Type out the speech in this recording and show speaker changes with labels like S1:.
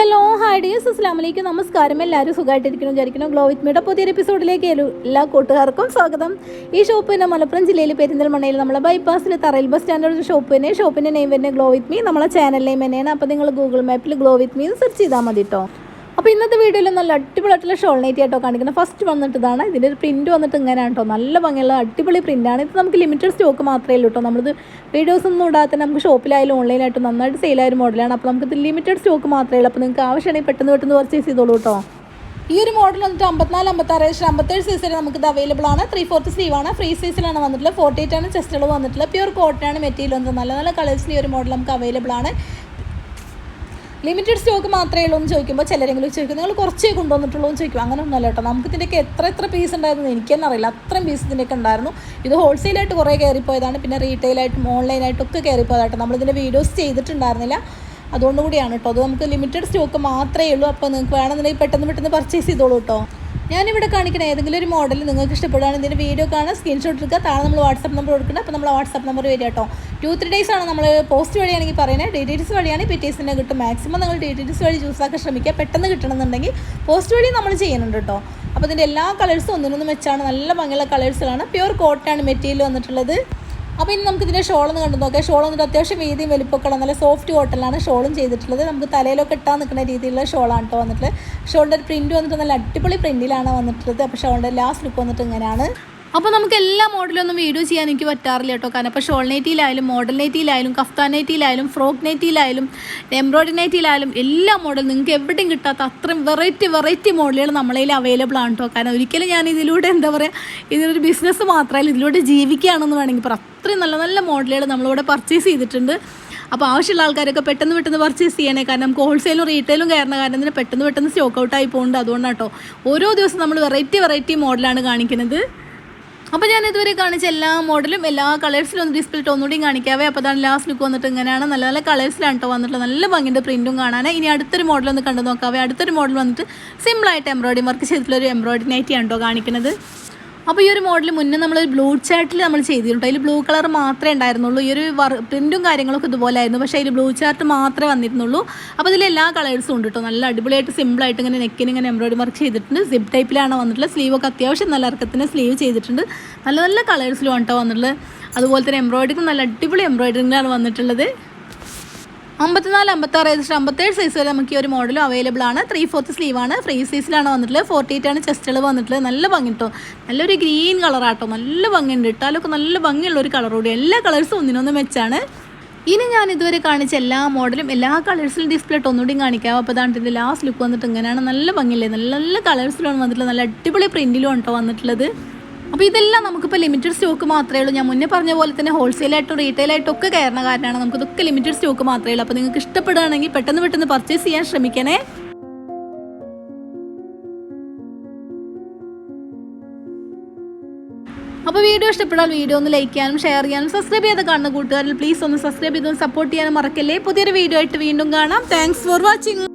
S1: Hello hi ഡിയസ് അസ്ലാം വലൈക്കും നമസ്കാരം. എല്ലാവരും സുഖമായിട്ടിരിക്കണം വിചാരിക്കണം ഗ്ലോ വിത്ത് മീയുടെ പുതിയൊരു എപ്പിസോഡിലേക്ക് എല്ലോ- കൂട്ടുകാർക്കും സ്വാഗതം. ഈ ഷോപ്പ് പിന്നെ മലപ്പുറം ജില്ലയിൽ പെരിന്തൽമണ്ണയിൽ നമ്മളെ ബൈപ്പാസിൽ തറയിൽ ബസ് സ്റ്റാൻഡേർഡ് ഷോപ്പ് തന്നെ. ഷോപ്പിന്റെ നെയിം തന്നെ ഗ്ലോ വിത്ത് മീ നമ്മളെ ചാനൽ നെയിം തന്നെയാണ്. അപ്പോൾ നിങ്ങൾ ഗൂഗിൾ മാപ്പിൽ ഗ്ലോ വിത്ത് മീ സെർച്ച് ചെയ്താൽ മതി കേട്ടോ അപ്പോൾ ഇന്നത്തെ വീഡിയോയിൽ നല്ല അടിപൊളിയായിട്ടുള്ള ഷോൾ നൈറ്റ് ആയിട്ടോ കാണിക്കുന്നത്. ഫസ്റ്റ് വന്നിട്ട് ഇതാണ് ഇതിന്റെ ഒരു പ്രിന്റ് വന്നിട്ട് ഇങ്ങനെയാണ് കേട്ടോ നല്ല ഭംഗിയുള്ള അടിപൊളി പ്രിന്റാണ് ഇത് നമുക്ക് ലിമിറ്റഡ് സ്റ്റോക്ക് മാത്രമേ ഉള്ളൂ കേട്ടോ നമ്മളിത് വീഡിയോസ് ഒന്നും ഇടാത്ത നമുക്ക് ഷോപ്പിലായാലും ഓൺലൈനായിട്ടും നന്നായിട്ട് സെയിലായ ഒരു മോഡലാണ് അപ്പോൾ നമുക്ക് ലിമിറ്റഡ് സ്റ്റോക്ക് മാത്രമേ ഉള്ളൂ. അപ്പോൾ നിങ്ങൾക്ക് ആവശ്യമാണെങ്കിൽ പെട്ടെന്ന് പെട്ടെന്ന് പർച്ചേസ് ചെയ്തോളൂ കേട്ടോ ഈ ഒരു മോഡൽ വന്നിട്ട് അമ്പത്തിനാല് അമ്പത്താറ് അമ്പത്തേഴ് സൈസിൽ നമുക്ക് ഇത് അവൈലബിൾ ആണ്. ത്രീ ഫോർത്ത് സ്ലീവ് ആണ്. ഫ്രീ സൈസിലാണ് വന്നിട്ടുള്ളത്. ഫോർട്ടി എയ്റ്റ് ആണ് ചെസ്റ്റുകൾ വന്നിട്ടുള്ളത്. പ്യൂർ കോട്ടൺ ആണ് മെറ്റീരിയൽ വന്നത് നല്ല നല്ല കളേഴ്സിൽ ഈ ഒരു മോഡൽ നമുക്ക് അവൈലബിൾ ആണ്. ലിമിറ്റഡ് സ്റ്റോക്ക് മാത്രമേ ഉള്ളൂ എന്ന് ചോദിക്കുമ്പോൾ ചിലരെങ്കിലും ചോദിക്കും നിങ്ങൾ കുറച്ചേ കൊണ്ടുവന്നിട്ടുള്ളൂ എന്ന് ചോദിക്കും. അങ്ങനെ ഒന്നുമല്ല കേട്ടോ. നമുക്ക് ഇതിന്റെയൊക്കെ എത്ര എത്ര പീസ് ഉണ്ടായിരുന്നു എനിക്ക് തന്നെ അറിയില്ല. അത്രയും പീസ് ഇതിന്റെയൊക്കെ ഉണ്ടായിരുന്നു. ഇത് ഹോൾസെയിലായിട്ട് കുറേ കയറിപ്പോയതാണ്. പിന്നെ റീറ്റെയിലായിട്ടും ഓൺലൈനായിട്ടും ഒക്കെ കയറിപ്പോയതാട്ടോ നമ്മളിതിന്റെ വീഡിയോസ് ചെയ്തിട്ടുണ്ടായിരുന്നില്ല. അതുകൊണ്ട് കൂടിയാണ് കേട്ടോ. അത് നമുക്ക് ലിമിറ്റഡ് സ്റ്റോക്ക് മാത്രമേ ഉള്ളൂ. അപ്പോൾ നിങ്ങൾക്ക് വേണമെന്നുണ്ടെങ്കിൽ പെട്ടെന്ന് പെട്ടെന്ന് പർച്ചേസ് ചെയ്തോളൂ കേട്ടോ. ഞാനിവിടെ കാണിക്കുന്ന ഏതെങ്കിലും ഒരു മോഡൽ നിങ്ങൾക്ക് ഇഷ്ടപ്പെടുകയാണ് ഇതിന്റെ വീഡിയോ കാണാൻ സ്ക്രീൻഷോട്ട് എടുക്കുക. താഴെ നമ്മൾ വാട്സപ്പ് നമ്പർ കൊടുക്കുന്നത് അപ്പോൾ നമ്മൾ വാട്സപ്പ് നമ്പർ വരിക കേട്ടോ. ടു ത്രീ ഡേയ്സ് ആണ് നമ്മൾ പോസ്റ്റ് വഴിയാണെങ്കിൽ പറയുന്നത്. ഡീറ്റെയിൽസ് വഴിയാണ് പിറ്റേഴ്സിനെ കിട്ടും. മാക്സിമം നിങ്ങൾ ഡീറ്റെയിൽസ് വഴി ജ്യൂസ് ആക്കാൻ ശ്രമിക്കുക. പെട്ടെന്ന് കിട്ടണമെന്നുണ്ടെങ്കിൽ പോസ്റ്റ് വഴി നമ്മൾ ചെയ്യുന്നുണ്ട് കേട്ടോ. അപ്പോൾ ഇതിന്റെ എല്ലാ കളേഴ്സും ഒന്നിനൊന്നും വെച്ചാണ് നല്ല ഭംഗിയുള്ള കളേഴ്സിലാണ് പ്യുവർ കോട്ടാണ് മെറ്റീരിയൽ വന്നിട്ടുള്ളത്. അപ്പോൾ ഇനി നമുക്ക് ഇതിന്റെ ഷോൾ ഒന്ന് കണ്ടു നോക്കാം. ഷോൾ വന്നിട്ട് അത്യാവശ്യം വീതിയും വലിപ്പമൊക്കെ നല്ല സോഫ്റ്റ് കോട്ടണിലാണ് ഷോളും ചെയ്തിട്ടുള്ളത്. നമുക്ക് തലയിലൊക്കെ ഇട്ടാൻ നിൽക്കുന്ന രീതിയിലുള്ള ഷോളാണ് കേട്ടോ വന്നിട്ടുള്ളത്. ഷോളിന്റെ പ്രിന്റ് വന്നിട്ട് നല്ല അടിപൊളി പ്രിന്റിലാണ് വന്നിട്ടുള്ളത്. അപ്പോൾ ഷോളിന്റെ ലാസ്റ്റ് ലുക്ക് വന്നിട്ട് ഇങ്ങനെയാണ്. അപ്പോൾ നമുക്ക് എല്ലാ മോഡലൊന്നും വീഡിയോ ചെയ്യാൻ എനിക്ക് പറ്റാറില്ല കേട്ടോ. കാരണം ഇപ്പോൾ ഷോൾ നൈറ്റിയിലായാലും മോഡൽ നൈറ്റിയിലായാലും കഫ്താൻ നൈറ്റിയിലായാലും ഫ്രോക്ക് നൈറ്റിയിലായാലും എംബ്രോയിഡറി നൈറ്റിയിലായാലും എല്ലാ മോഡലും നിങ്ങൾക്ക് എവിടെയും കിട്ടാത്ത അത്രയും വെറൈറ്റി വെറൈറ്റി മോഡലുകൾ നമ്മളതിൽ അവൈലബിൾ ആണ് കേട്ടോ. കാരണം ഒരിക്കലും ഞാൻ ഇതിലൂടെ എന്താ പറയുക ഇതിനൊരു ബിസിനസ് മാത്രമല്ല ഇതിലൂടെ ജീവിക്കുകയാണെന്ന് വേണമെങ്കിൽ പറയാം. അത്രയും നല്ല നല്ല മോഡലുകൾ നമ്മളിവിടെ പർച്ചേസ് ചെയ്തിട്ടുണ്ട്. അപ്പോൾ ആവശ്യമുള്ള ആൾക്കാരൊക്കെ പെട്ടെന്ന് പെട്ടെന്ന് പർച്ചേസ് ചെയ്യണേ. കാരണം നമുക്ക് ഹോൾസെയിലും റീറ്റെയിലും കയറുന്ന കാരണം ഇതിന് പെട്ടെന്ന് പെട്ടെന്ന് സ്റ്റോക്ക് ഔട്ട് ആയി പോകുന്നുണ്ട്. അതുകൊണ്ടാണ് കേട്ടോ ഓരോ ദിവസം നമ്മൾ വെറൈറ്റി വെറൈറ്റി മോഡലാണ് കാണിക്കുന്നത്. അപ്പോൾ ഞാൻ ഇതുവരെ കാണിച്ച എല്ലാ മോഡലും എല്ലാ കളേഴ്സിലും ഒന്ന് ഡിസ്പ്ലേ ഒന്നുകൂടിയും കാണിക്കാവേ. അപ്പോൾ അതാണ് ലാസ്റ്റ് ലുക്ക് വന്നിട്ട് ഇങ്ങനെയാണ്. നല്ല നല്ല കളേഴ്സിലാണ് കേട്ടോ വന്നിട്ടുള്ളത്. നല്ല ഭംഗിന്റെ പ്രിന്റും കാണാൻ ഇനി അടുത്തൊരു മോഡൽ ഒന്ന് കണ്ടു നോക്കാവേ. അടുത്തൊരു മോഡൽ വന്നിട്ട് സിമ്പിളായിട്ട് എംബ്രോയിഡറി വർക്ക് ചെയ്തിട്ടുള്ള ഒരു എംബ്രോയിഡറി നൈറ്റിയാണ് കേട്ടോ കാണിക്കുന്നത് അപ്പോൾ ഈ ഒരു മോഡൽ മുന്നേ നമ്മൾ ഒരു ബ്ലൂ ചാർട്ടിൽ നമ്മൾ ചെയ്തിട്ടുണ്ട് അതിൽ ബ്ലൂ കളർ മാത്രമേ ഉണ്ടായിരുന്നുള്ളൂ. ഈ ഒരു പ്രിന്റും കാര്യങ്ങളൊക്കെ ഇതുപോലെ ആയിരുന്നു പക്ഷേ അതിൽ ബ്ലൂ ചാർട്ട് മാത്രമേ വന്നിരുന്നുള്ളൂ. അപ്പോൾ ഇതിൽ എല്ലാ കളേഴ്സും ഉണ്ട് കേട്ടോ നല്ല അടിപൊളിയായിട്ട് സിമ്പിളായിട്ട് ഇങ്ങനെ നെക്കിന് ഇങ്ങനെ എംബ്രോയിഡറി വർക്ക് ചെയ്തിട്ടുണ്ട്. സിപ്പ് ടൈപ്പിലാണ് വന്നിട്ടുള്ളത്. സ്ലീവൊക്കെ അത്യാവശ്യം നല്ല ഇറക്കത്തിന് സ്ലീവ് ചെയ്തിട്ടുണ്ട്. നല്ല നല്ല കളേഴ്സിലും കേട്ടോ വന്നിട്ടുള്ളത്. അതുപോലെ തന്നെ എംബ്രോയിഡറിക്കും നല്ല അടിപൊളി എംബ്രോയിഡറിങ്ങിലാണ് വന്നിട്ടുള്ളത്. അമ്പത്തിനാല് അമ്പത്താറ് ഏകദേശം അമ്പത്തേഴ് സൈസ് വരെ നമുക്ക് ഈ ഒരു മോഡലും അവൈലബിൾ ആണ്. ത്രീ ഫോർത്ത് ആണ്. ഫ്രീ സൈസിലാണ് വന്നിട്ടുള്ളത്. ഫോർട്ടി എയ്റ്റ് ആണ് ചെസ്റ്റുകൾ വന്നിട്ടുള്ളത്. നല്ല ഭംഗി കേട്ടോ നല്ലൊരു ഗ്രീൻ കളറാട്ടോ നല്ല ഭംഗിയുണ്ട് ഇട്ടാലൊക്കെ നല്ല ഭംഗിയുള്ള ഒരു കളർ കൂടി. എല്ലാ കളേഴ്സും ഒന്നിനൊന്ന് മെച്ചാണ് ഇനി ഞാൻ ഇതുവരെ കാണിച്ച എല്ലാ മോഡലും എല്ലാ കളേഴ്സിലും ഡിസ്പ്ലേ ഒന്നുകൂടി കാണിക്കാം. അപ്പോൾ അതാണ് ഇതിന്റെ ലാസ്റ്റ് ലുക്ക് വന്നിട്ട് ഇങ്ങനെയാണ്. നല്ല ഭംഗിയില്ലേ? നല്ല നല്ല കളേഴ്സിലാണ് വന്നിട്ടുള്ളത്. നല്ല അടിപൊളി പ്രിന്റിലും ഉണ്ടോ വന്നിട്ടുള്ളത്. അപ്പോൾ ഇതെല്ലാം നമുക്കിപ്പോൾ ലിമിറ്റഡ് സ്റ്റോക്ക് മാത്രമേ ഉള്ളൂ. ഞാൻ മുന്നേ പറഞ്ഞ പോലെ തന്നെ ഹോൾസെയിലായിട്ടും റീറ്റെയിലായിട്ടും ഒക്കെ കയറുന്ന കാരണമാണ് നമുക്ക് ഇതൊക്കെ ലിമിറ്റഡ് സ്റ്റോക്ക് മാത്രമേ ഉള്ളൂ. അപ്പോൾ നിങ്ങൾക്ക് ഇഷ്ടപ്പെടുകയാണെങ്കിൽ പെട്ടെന്ന് പെട്ടെന്ന് പർച്ചേസ് ചെയ്യാൻ ശ്രമിക്കണേ. അപ്പോൾ വീഡിയോ ഇഷ്ടപ്പെട്ടാൽ വീഡിയോ ഒന്ന് ലൈക്ക് ചെയ്യാനും ഷെയർ ചെയ്യാനും സബ്സ്ക്രൈബ് ചെയ്ത് കാണുന്ന കൂട്ടുകാരിൽ പ്ലീസ് ഒന്ന് സബ്സ്ക്രൈബ് ചെയ്തൊന്ന് സപ്പോർട്ട് ചെയ്യാനും മറക്കല്ലേ. പുതിയൊരു വീഡിയോ ആയിട്ട് വീണ്ടും കാണാം. Thanks for watching